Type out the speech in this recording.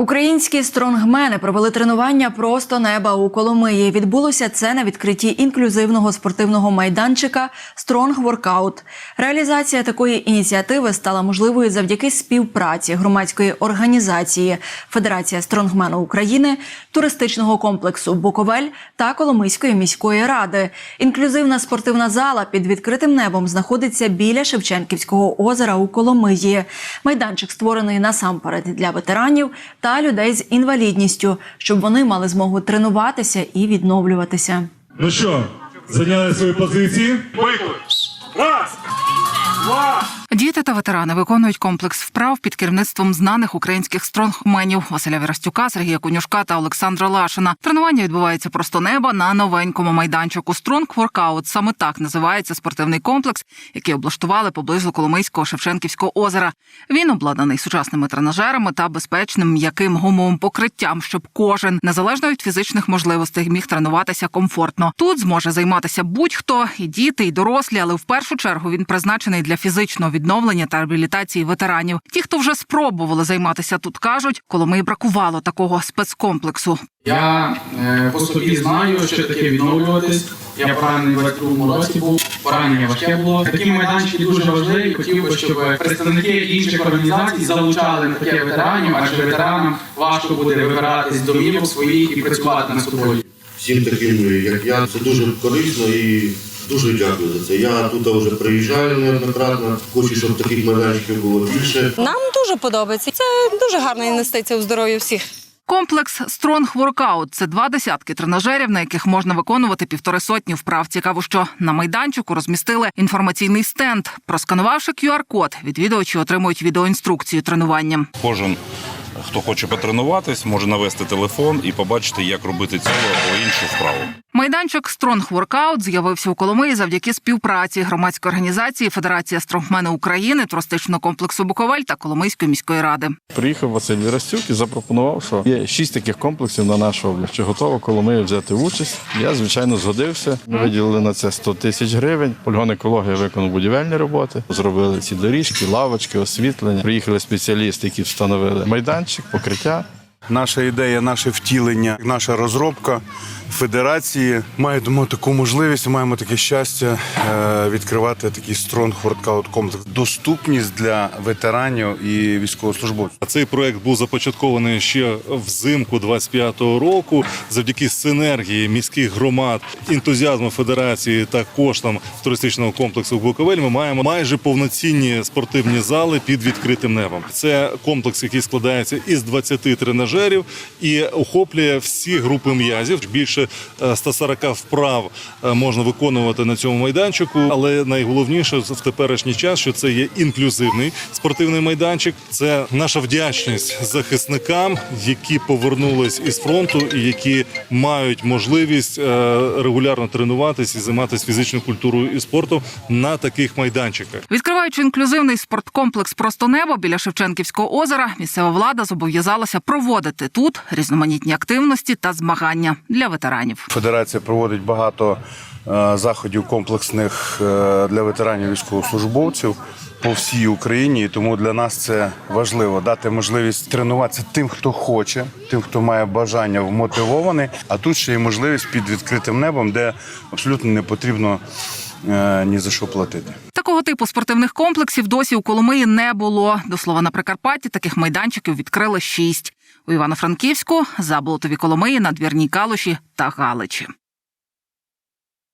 Українські стронгмени провели тренування просто неба у Коломиї. Відбулося це на відкритті інклюзивного спортивного майданчика Стронг Воркаут. Реалізація такої ініціативи стала можливою завдяки співпраці громадської організації Федерація стронгмену України, туристичного комплексу Буковель та Коломийської міської ради. Інклюзивна спортивна зала під відкритим небом знаходиться біля Шевченківського озера у Коломиї. Майданчик створений насамперед для ветеранів та людей з інвалідністю, щоб вони мали змогу тренуватися і відновлюватися. Ну що, зайняли свої позиції? Виклик. Раз, два. Діти та ветерани виконують комплекс вправ під керівництвом знаних українських стронгменів Василя Вірастюка, Сергія Конюшка та Олександра Лашина. Тренування відбувається просто неба на новенькому майданчику. Стронг Воркаут саме так називається спортивний комплекс, який облаштували поблизу Коломийського Шевченківського озера. Він обладнаний сучасними тренажерами та безпечним м'яким гумовим покриттям, щоб кожен незалежно від фізичних можливостей міг тренуватися комфортно. Тут зможе займатися будь-хто і діти, і дорослі, але в першу чергу він призначений для фізичного відновлення та реабілітації ветеранів. Ті, хто вже спробували займатися тут, кажуть, Коломиї бракувало такого спецкомплексу. Я е, по собі знаю, що таке відновлюватись. Я поранений в 22 році був, поранення важке було. Такі майданчики дуже важливі. Хотів би, щоб представники інших організацій залучали на таке ветеранів, адже ветеранам важко буде вибиратись з домівок своїх і працювати на собою. всім таким, як я, це дуже корисно і дуже дякую за це. Я тут вже приїжджаю неоднократно, хочу, щоб таких майданчиків було більше. Нам дуже подобається. Це дуже гарна інвестиція у здоров'я всіх. Комплекс Стронг Воркаут це два десятки тренажерів, на яких можна виконувати півтори сотні вправ. Цікаво, що на майданчику розмістили інформаційний стенд. Просканувавши QR-код, відвідувачі отримують відеоінструкцію тренування. Кожен, хто хоче потренуватись, може навести телефон і побачити, як робити цю або іншу вправу. Майданчик Стронг Воркаут з'явився у Коломиї завдяки співпраці громадської організації Федерація стронгмену України, туристичного комплексу Буковель та Коломийської міської ради. Приїхав Василь Вірастюк і запропонував, що є шість таких комплексів на нашу область. Чи готова Коломия взяти участь? Я, звичайно, згодився. Ми виділили на це 100 тисяч гривень. Полігон екологія виконав будівельні роботи, зробили ці доріжки, лавочки, освітлення. Приїхали спеціалісти, які встановили майданчик, покриття. Наша ідея, наше втілення, наша розробка федерації має тому таку можливість. Маємо таке щастя е, відкривати такий стронг воркаут комплекс. Доступність для ветеранів і військовослужбовців. Цей проект був започаткований ще взимку 25-го року. Завдяки синергії міських громад, ентузіазму федерації та коштам туристичного комплексу Буковель. Ми маємо майже повноцінні спортивні зали під відкритим небом. Це комплекс, який складається із 20 тренажерів і охоплює всі групи м'язів. Більше е, 140 вправ е, можна виконувати на цьому майданчику. Але найголовніше в теперішній час, що це є інклюзивний спортивний майданчик. Це наша вдячність захисникам, які повернулись із фронту і які мають можливість е, регулярно тренуватися і займатися фізичною культурою і спортом на таких майданчиках. Відкриваючи інклюзивний спорткомплекс Просто небо біля Шевченківського озера, місцева влада зобов'язалася проводити тут різноманітні активності та змагання для ветеранів. Федерація проводить багато е, заходів комплексних е, для ветеранів військовослужбовців по всій Україні. Тому для нас це важливо дати можливість тренуватися тим, хто хоче, тим, хто має бажання, вмотивований. А тут ще є можливість під відкритим небом, де абсолютно не потрібно ні за що платити. Такого типу спортивних комплексів досі у Коломиї не було. До слова, на Прикарпатті таких майданчиків відкрили шість. У Івано-Франківську, Заболотові Коломиї, Надвірній Калуші та Галичі.